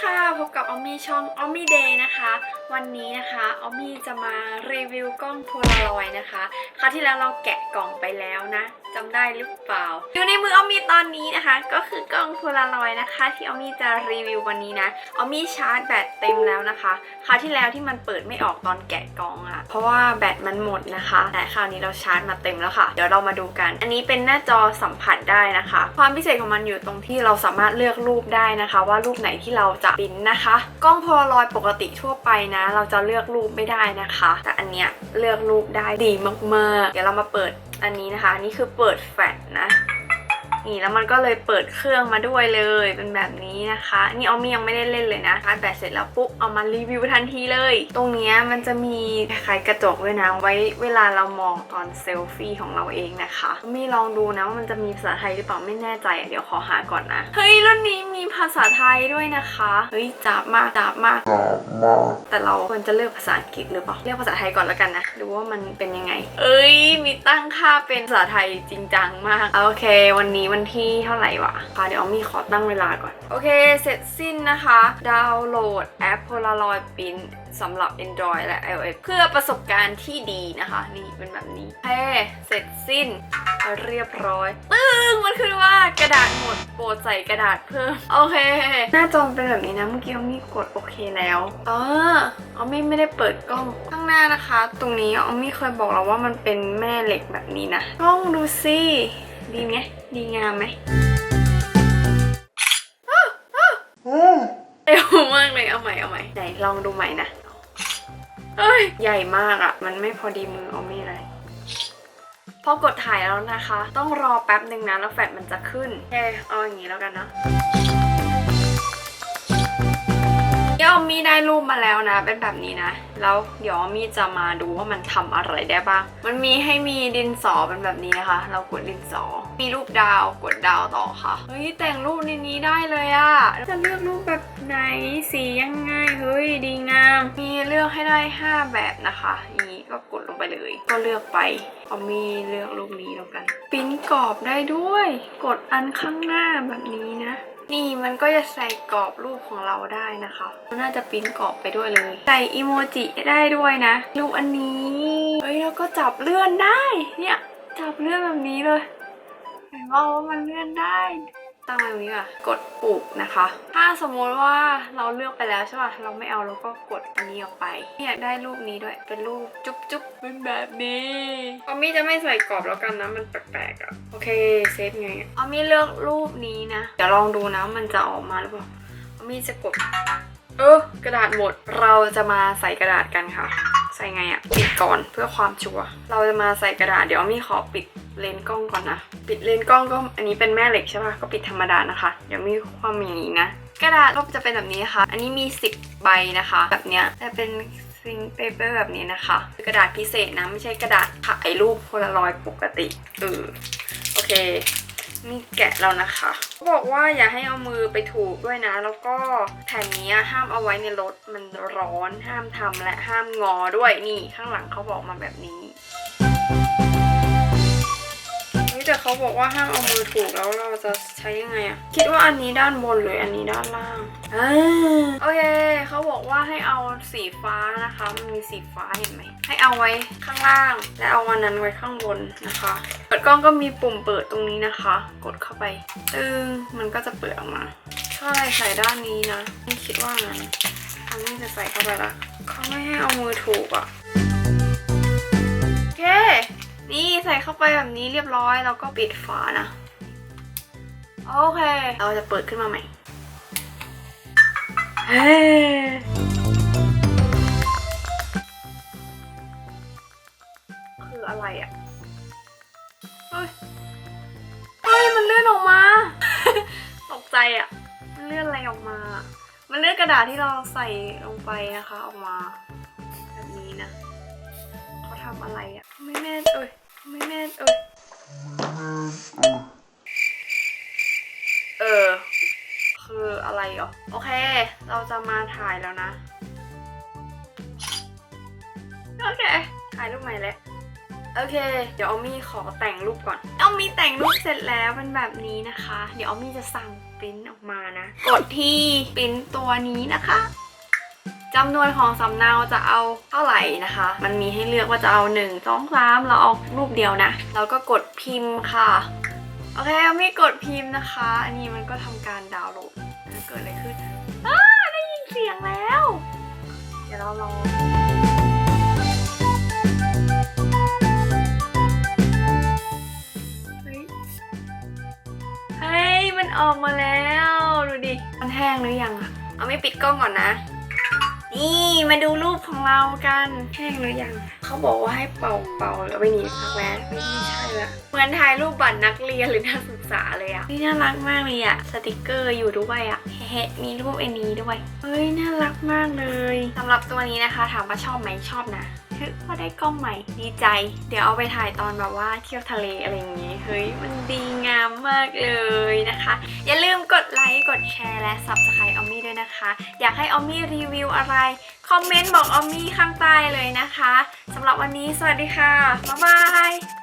ค่ะ พบกับออมมี่ช่องออมมี่เดย์นะคะ วันนี้นะคะออมมี่จะมารีวิวกล้องโพลารอยด์นะคะคราวที่แล้วเราแกะกล่องไปแล้วนะจำได้หรือเปล่า อยู่ในมือออมมี่ตอนนี้นะคะ ก็คือกล้องโพลารอยด์นะคะ ที่ออมมี่จะรีวิววันนี้นะออมมี่ชาร์จแบตเต็มแล้วนะคะคราวที่แล้วที่มันเปิดไม่ออกตอนแกะกล่องอะเพราะว่าแบตมันหมดนะคะ แต่คราวนี้เราชาร์จมาเต็มแล้วค่ะ เดี๋ยวเรามาดูกัน อันนี้เป็นหน้าจอสัมผัสได้นะคะ ความพิเศษของมันอยู่ตรงที่เราสามารถเลือกรูปได้นะคะ ว่ารูปไหนที่เราจะปิ้นนะคะ กล้องโพลารอยด์ปกติทั่วไปนะเราจะเลือกรูปไม่ได้นะคะ แต่อันเนี้ยเลือกรูปได้ดีมากๆ เดี๋ยวเรามาเปิดอันนี้นะคะ นี่คือเปิดแฟลชนะ นี่แล้วมันก็เลยเปิดเครื่องมาด้วยเลยเป็นแบบนี้นะคะ นี่ออมมี่ยังไม่ได้เล่นเลยนะชาร์จแบตเสร็จแล้วปุ๊บเอามารีวิวทันทีเลย ตรงเนี้ยมันจะมีคล้ายๆกระจกด้วยนะไว้เวลาเรามองตอนเซลฟี่ของเราเองนะคะออมมี่ลองดูนะว่ามันจะมีภาษาไทยหรือเปล่าไม่แน่ใจอะเดี๋ยวขอหาก่อนนะเฮ้ยรุ่นนี้มีภาษาไทยด้วยนะคะเฮ้ยจับมากจับมากแต่เราควรจะเลือกภาษาอังกฤษหรือเปล่าเลือกภาษาไทยก่อนแล้วกันนะดูว่ามันเป็นยังไง เอ้ยมีตั้งค่าเป็นภาษาไทยจริงจังมากโอเค วันนี้วันที่เท่าไหร่วะค่ะเดี๋ยวมีขอตั้งเวลาก่อน โอเค เสร็จสิ้นนะคะ ดาวน์โหลดแอป Polaroid Print สำหรับ Android และ iOS เพื่อประสบการณ์ที่ดีนะคะ นี่เป็นแบบนี้โอเคเสร็จสิ้นเรียบร้อยปึ้งมันคือว่ากระดาษหมดโปรดใส่กระดาษเพิ่ม โอเค หน้าจอเป็นแบบนี้นะ เมื่อกี้เอามีกดโอเคแล้ว เออเอามี่ไม่ได้เปิดกล้องข้างหน้านะคะ ตรงนี้เอามี่เคยบอกเราว่ามันเป็นแม่เหล็กแบบนี้นะกล้องดูสิ ดีไหมดีงามไหมอ้าวอ้าวเร็วมากเลยเอาใหม่เอาใหม่ไหนลองดูใหม่นะเอ้ยใหญ่มากอะ่ะ มันไม่พอดีมือเอามี่เลยพอกดถ่ายแล้วนะคะ ต้องรอแป๊บหนึ่งนะแล้วแฟลชมันจะขึ้นโอเคเอาอย่างนี้แล้วกันเนาะ อมมี่ได้รูปมาแล้วนะ เป็นแบบนี้นะ แล้วเดี๋ยวอมมี่จะมาดูว่ามันทำอะไรได้บ้าง มันมีให้มีดินสอเป็นแบบนี้นะคะ เรากดดินสอ มีรูปดาวกดดาวต่อค่ะ เฮ้ยแต่งรูปในนี้ได้เลยอะจะเลือกรูปแบบไหนสียังไง เฮ้ยดีงาม มีเลือกให้ได้ 5 แบบนะคะนี่ก็กดลงไปเลย ก็เลือกไปเอามีเลือกรูปนี้แล้วกัน ปิ้นกรอบได้ด้วย กดอันข้างหน้าแบบนี้นะ นี่มันก็จะใส่กรอบรูปของเราได้นะคะนน่าจะปริ้นกรอบไปด้วยเลย ใส่อีโมจิได้ด้วยนะ รูปอันนี้เฮ้ยแล้วก็จับเลื่อนได้ เนี่ยจับเลื่อนแบบนี้เลย เห็นว่ามันเลื่อนได้ ตั้งไว้ตรงนี้อะกดปุกนะคะ ถ้าสมมติว่าเราเลือกไปแล้วใช่ป่ะเราไม่เอาเราก็กดอันนี้ออกไปอยากได้รูปนี้ด้วยเป็นรูปจุ๊บจุ๊บเป็นแบบนี้ออมมี่จะไม่ใส่กรอบแล้วกันนะมันแปลกๆอะโอเคเซฟไงอะออมมี่เลือกรูปนี้นะเดี๋ยวลองดูนะมันจะออกมาหรือเปล่าออมมี่จะกดเออกระดาษหมดเราจะมาใส่กระดาษกันค่ะ ใส่ไงอะปิดก่อนเพื่อความชัวร์เราจะมาใส่กระดาษเดี๋ยวมี่ขอปิด เลนส์กล้องก่อนนะ ปิดเลนส์กล้องก็อันนี้เป็นแม่เหล็กใช่ปะก็ปิดธรรมดานะคะ เดี๋ยวมีความอย่างนี้นะ กระดาษก็จะเป็นแบบนี้ค่ะ อันนี้มี 10 ใบนะคะ แบบเนี้ยแต่เป็นซิงเปเปอร์แบบนี้นะคะ กระดาษพิเศษนะ ไม่ใช่กระดาษถ่ายรูปโพลารอยปกติเออโอเคนี่แกะแล้วนะคะเขาบอกว่าอย่าให้เอามือไปถูกด้วยนะ แล้วก็แผ่นนี้ห้ามเอาไว้ในรถมันร้อนห้ามทำและห้ามงอด้วยนี่ข้างหลังเขาบอกมาแบบนี้ ฮ้ยแต่เขาบอกว่าห้ามเอามือถูกแล้วเราจะใช้ยังไงอะคิดว่าอันนี้ด้านบนหรืออันนี้ด้านล่างอ่าโอเคเขาบอกว่าให้เอาสีฟ้านะคะมันมีสีฟ้าเห็นไหมให้เอาไว้ข้างล่าง และเอาวันนั้นไว้ข้างบนนะคะเปิดกล้องก็มีปุ่มเปิดตรงนี้นะคะ กดเข้าไปตึงมันก็จะเปิดออกมาใช่ใส่ด้านนี้นะนี่คิดว่างั้นอันนี้จะใส่เข้าไปละเขาไม่ให้เอามือถูกอะ่ะโอเค นี่ใส่เข้าไปแบบนี้เรียบร้อยแล้วก็ปิดฝานะ โอเค เราจะเปิดขึ้นมาใหม่เฮ้คืออะไรอะ่ะ เฮ้ย เฮ้ย มันเลื่อนออกมา ตกใจอะ่ะ มันเลื่อนอะไรออกมา มันเลื่อนกระดาษที่เราใส่ลงไปนะคะ ออกมา โอเค เราจะมาถ่ายแล้วนะ โอเค ถ่ายรูปใหม่แล้ว โอเค เดี๋ยวออมมี่ขอแต่งรูปก่อน ออมมี่แต่งรูปเสร็จแล้วเป็นแบบนี้นะคะ เดี๋ยวออมมี่จะสั่งปริ้นออกมานะ กดที่ปริ้นตัวนี้นะคะจำนวนของสำเนาจะเอาเท่าไหร่นะคะ มันมีให้เลือกว่าจะเอา 1 2 3 เราเอารูปเดียวนะแล้วก็กดพิมพ์ค่ะ โอเคออมี่กดพิมพ์นะคะ อันนี้มันก็ทำการดาวน์โหลด เกิดอะไรขึ้นอ้าได้ยินเสียงแล้ว เดี๋ยวเราลองเฮ้ยเฮ้ยมันออกมาแล้ว ดูดิ มันแห้งหรือยังอะเอาไม่ปิดกล้องก่อนนะ นี่มาดูรูปของเรากันแห้งหรือยังเขาบอกว่าให้เป่าเป่าแล้วไปหนีพักแว้ไม่ไม่ใช่ละเหมือนถ่ายรูปบัตรนักเรียนหรือนักศึกษาเลยอะนี่น่ารักมากเลยอะสติกเกอร์อยู่ด้วยอะเฮ้มีรูปไอ้นี้ด้วยเฮ้ยน่ารักมากเลยสำหรับตัวนี้นะคะ ถามว่าชอบไหมชอบนะ คือพอได้กล้องใหม่ดีใจ เดี๋ยวเอาไปถ่ายตอนแบบว่าเที่ยวทะเลอะไรอย่างงี้เฮ้ยมันดีงามมากเลยนะคะ อย่าลืมกดไลค์กดแชร์และ Subscribe ออมมี่ด้วยนะคะ อยากให้ออมมี่รีวิวอะไร คอมเมนต์บอกออมมี่ข้างใต้เลยนะคะสำหรับวันนี้สวัสดีค่ะบ๊ายบาย